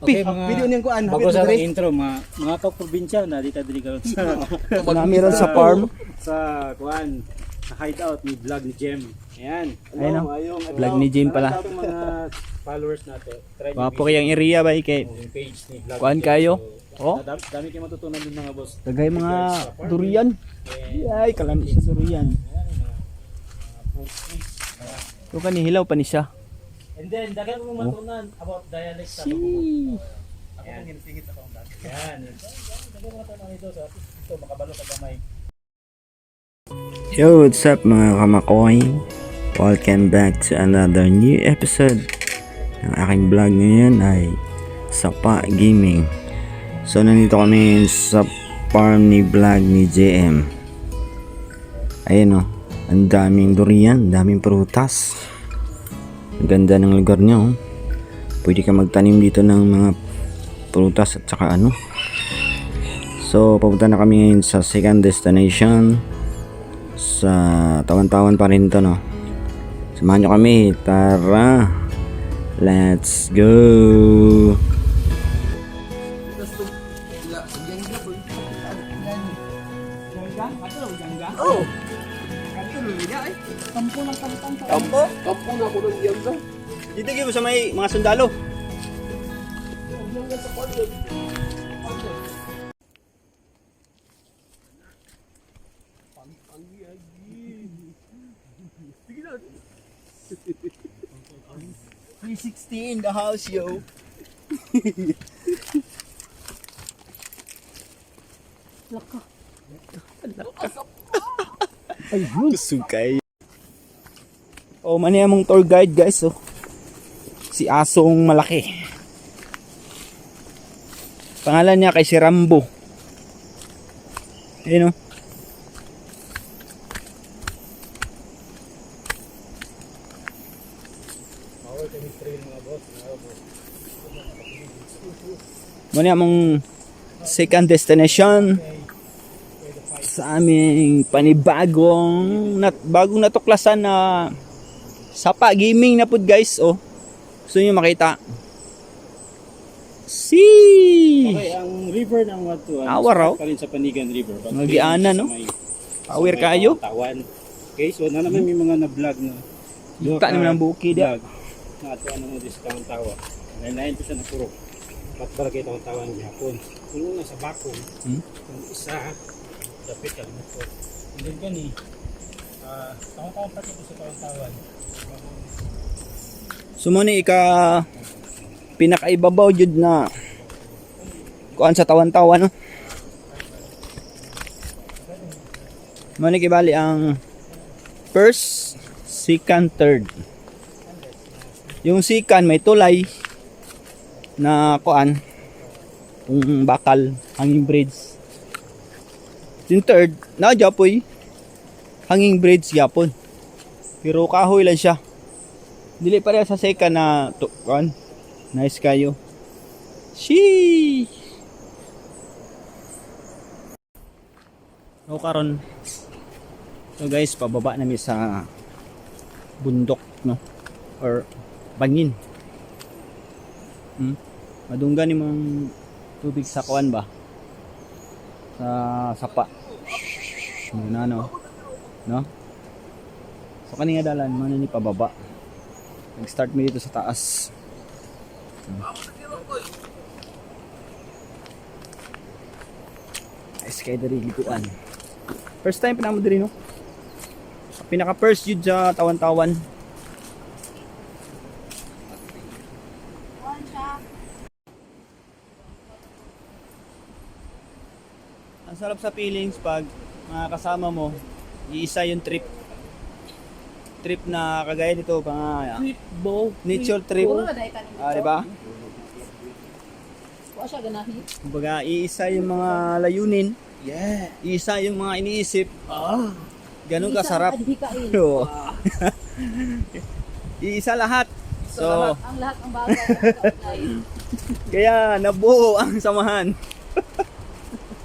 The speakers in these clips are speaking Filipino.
Mga pi. Okay, mga Video niyang kuan, bago hapit sa diri. intro, mga mga ka-probinsya na dito diri karon sa Nami ron sa farm. sa kuan sa hideout ni vlog ni Jem. Ayan. Ayun, ayong Vlog ni Jem pala. Mga followers nato. Try Mga po kayang area ba kay yung page ni vlog. Kuan ni kayo? Oh. Dami, dami kayo matutunan din mga boss. Tagay mga durian. Ay, kalami sa durian. So kani hilaw pa ni siya. And then dagan mo matutunan about dialect sa Si. Ako pong ginipingit sa kaundan. Yan. Dagan mo matutunan ito sa ito makabalo sa gamay. Yo, what's up mga kamakoy? Welcome back to another new episode. Ang aking vlog ngayon ay Sapa Gaming. So, nandito kami sa farm ni vlog ni JM. Ayun o, ang daming durian, daming prutas. Ganda ng lugar niya oh. Pwede ka magtanim dito ng mga prutas at saka ano. So, papunta na kami ngayon sa second destination. Sa tawan-tawan pa rin to no? Samahan nyo kami. Tara! Let's go may mga sundalo. Three sixty in the house, yo. Ay, sukay. Oh, mani among tour guide guys, oh. Si Asong malaki. Pangalan niya kay si Rambo. Ayun oh. Mani among second destination sa aming panibagong nat bagong natuklasan na sapa gaming na pud guys oh gusto niyo makita si Okay, ang river ng Watuan. Awa raw. Pa rin sa Panigan River. But Mga giana, no? may- Power kayo. Tawan. Okay, so na naman may mga na-vlog na. Kita naman ang bukid, ah. Vlog. Na ato ano mo dis taon tawa. Lain-lain ko siya na puro. Ba't para kayo taon tawa ng Japon. Kung una sa bakong, Hmm? kung isa, dapit ka mo. And then gani, ah, taon-taon pa ko sa taon-tawan. Sumuni ika pinakaibabaw jud na kuan sa tawan-tawan no Mani kibali ang first, second, third. Yung second may tulay na kuan yung bakal hanging bridge. Yung third, na japoy hanging bridge yapon. Pero kahoy lang siya. Dili pareha sa second na to, kuan. Nice kayo. Sheesh. So karon So guys, pababa namin sa bundok, no? Or bangin. Hmm? Madunggan ni mga tubig sa kuan ba? Sa sapa. Muna no. No? So kanina dalan man ni pababa. Nag-start mo dito sa taas. Hmm. Ay, sky dari likuan. First time pa naman diri no? Pinaka first yun sa tawan-tawan. Ang sarap sa feelings pag mga kasama mo, iisa yung trip. Trip na kagaya nito, mga Bo. nature trip. Ah, di ba? Wa siya ganahi. Kumbaga, iisa yung mga layunin. Yeah. Iisa yung mga iniisip. Ah. Ganun kasarap. Adhikain. Oo. iisa lahat. So, ang lahat ng bagay ang kaunay. kaya nabuo ang samahan.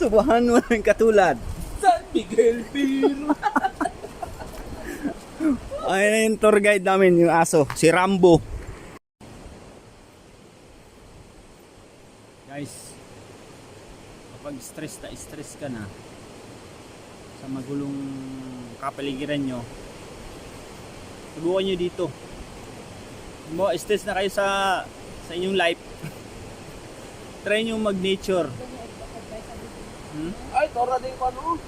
Subahan mo ng katulad. San Miguel Piro. Ayun na yung tour guide namin, yung aso. Si Rambo. Guys, kapag stress na stress ka na sa magulong kapaligiran nyo, subukan nyo dito. Mo stress na kayo sa sa inyong life. Try nyo mag-nature. Hmm? Ay, tora din ko ano.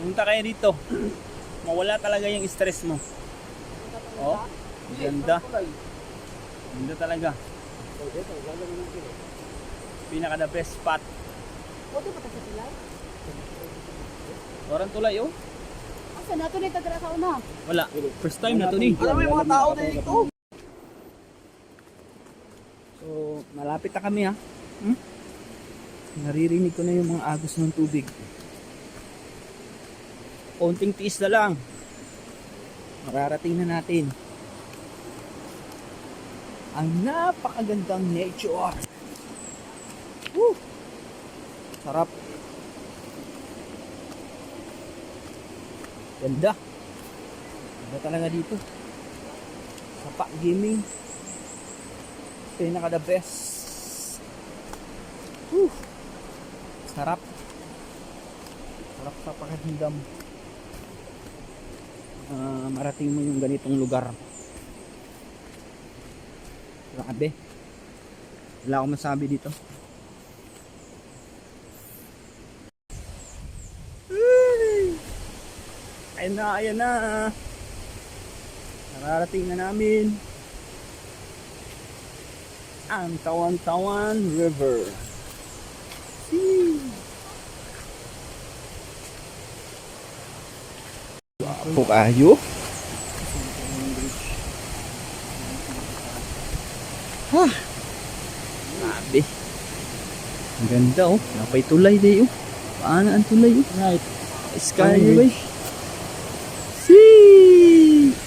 Pumunta kayo dito. Mawala talaga yung stress mo. Oh, ganda. Ganda talaga. Pinaka the best spot. Buti pa sa tulay. Orang tulay oh. Asa nato ni tagra sa una? Wala. First time na to ni. Ano may mga tao dito? So, malapit na kami ha. Hmm? Naririnig ko na yung mga agos ng tubig. Konting tiis na lang. Mararating na natin. Ang napakagandang nature. Woo! Sarap. Ganda. Ganda talaga dito. Sapa Gaming pinaka the best Whew. sarap sarap sa pakiramdam Ah, marating mo yung ganitong lugar. Grabe. Wala akong masabi dito. Ay! ayun na ayun na. Nararating na namin. Ang Tawan-Tawan River. Wapo kayo. Ha! Grabe. Ang ganda oh. Napay tulay day oh. Paano ang tulay oh? Right. Sky ba? See!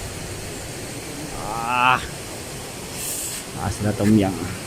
Ah! Taas na tomyang. Purple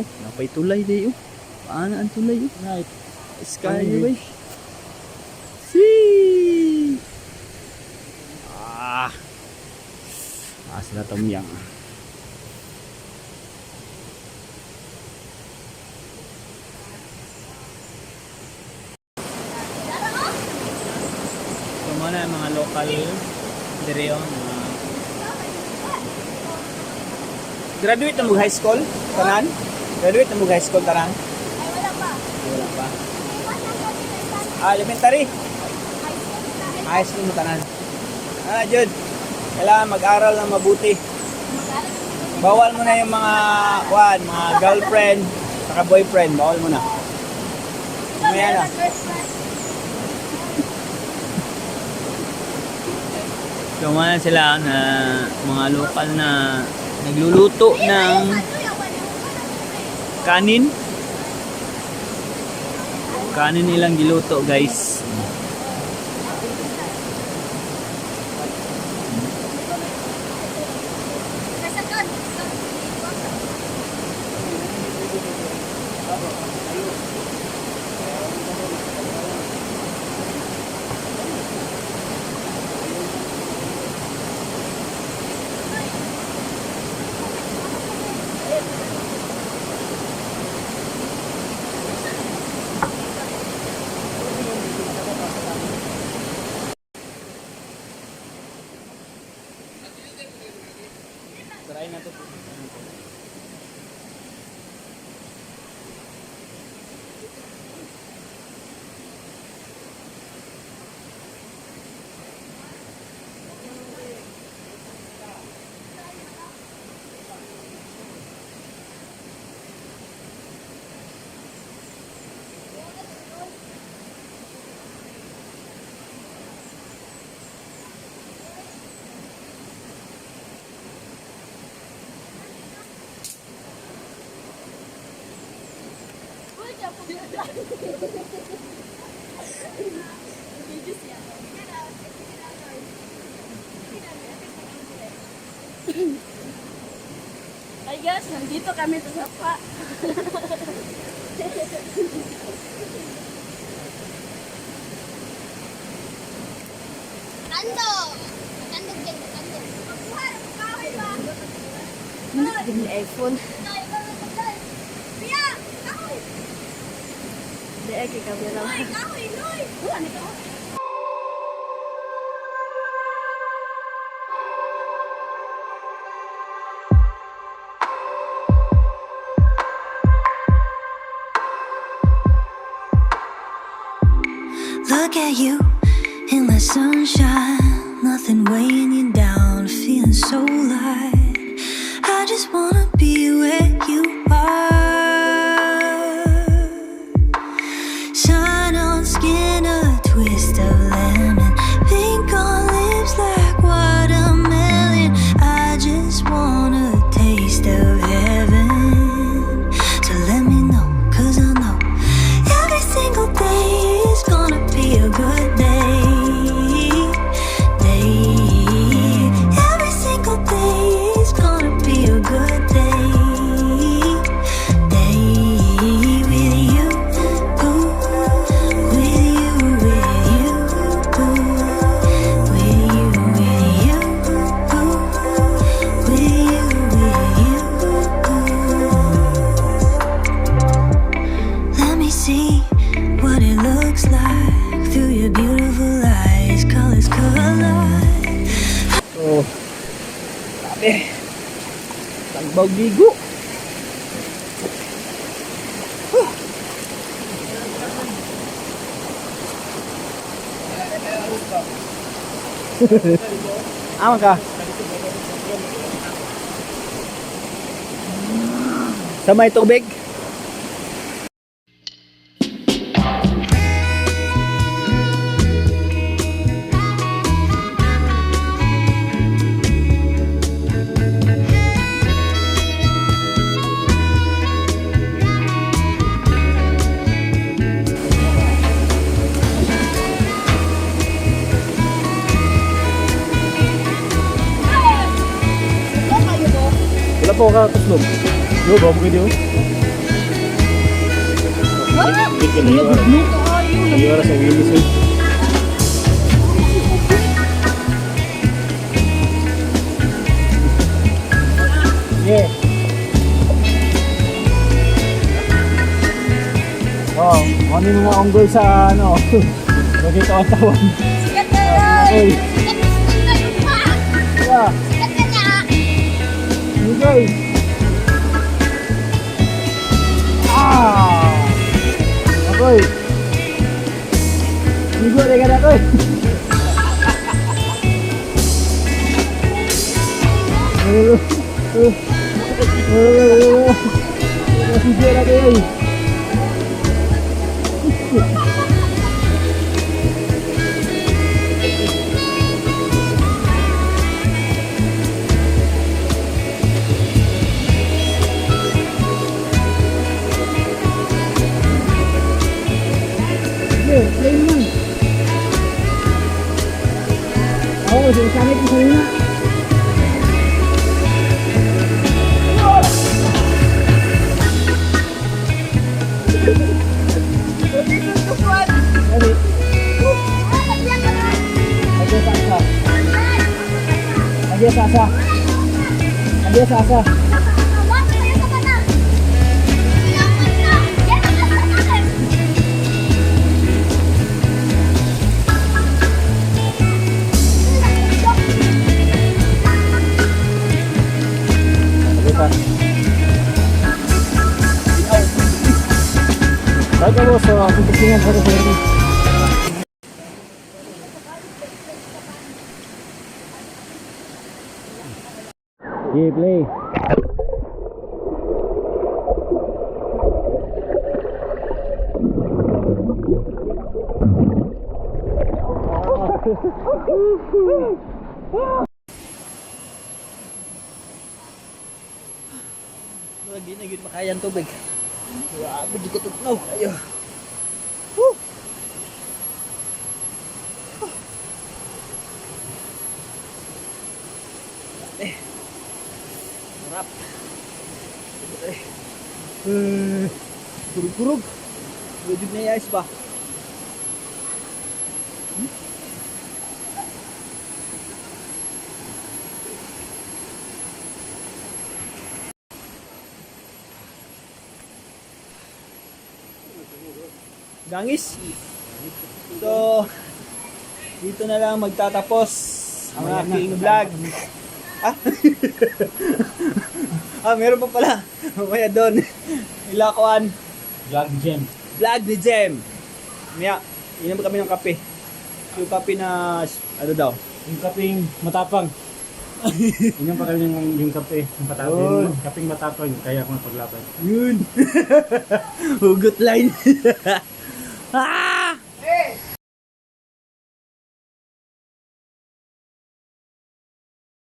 oh. Napay tulay day oh. Paano ang tulay oh? Right. Sky ba? See! Ah! Tomyang. So muna yung mga local dire yung mga Graduate mo high school? Tanan? Graduate na mo high school tanan? Ay, wala pa. Wala pa. Ah, elementary? High school mo tanan. Ah, Jud. Kailangan mag-aral ng mabuti. Bawal mo na yung mga, kuan, mga girlfriend, saka boyfriend. Bawal mo na. Mamaya na. So, mga sila na mga lokal na nagluluto ng kanin. Kanin nilang giluto, guys. Ay guys, nandito kami sa sapa. Kando! Kandog din, kandog. Kahoy ba? Yung iPhone. Kahoy! Loy! Ano ka? Look at you in the sunshine, nothing weighing you down, feeling so light. I just wanna be where you Tagbaw ligo. Aman ka. Sa may tubig. Po ka kaslog. Yo, bago. Hindi ka na. Iwara sa wilis eh. Yeah. Oh, ano yung mga onggoy sa ano? Lagi kawan-tawan. Sikat ka, Loy! Onggoy. Ah! Onggoy. Ligo na ka na to. Hello. Hello. Ligo na kayo. Sige, Lagyan sa asa. Lagyan mo sa titingnan sa rin. Play. Lagi na gid makayan tubig. Grabe, di ko tutnaw. Ayo. Sarap. Eh. Kurug-kurug. Wajib na yung ice? Gangis. So, dito na lang magtatapos ang aking vlog. Ah? ah, meron pa pala. Mamaya doon. Ilakuan. Vlog gem. Vlog ni Jem. Maya, inom kami ng kape. Yung kape na, ano daw? Yung kaping matapang. Yun yung pagkain yung, yung kape. Yung matapang. Oh. Yung kaping matapang. Kaya ko paglaban. Yun. Hugot line. ah!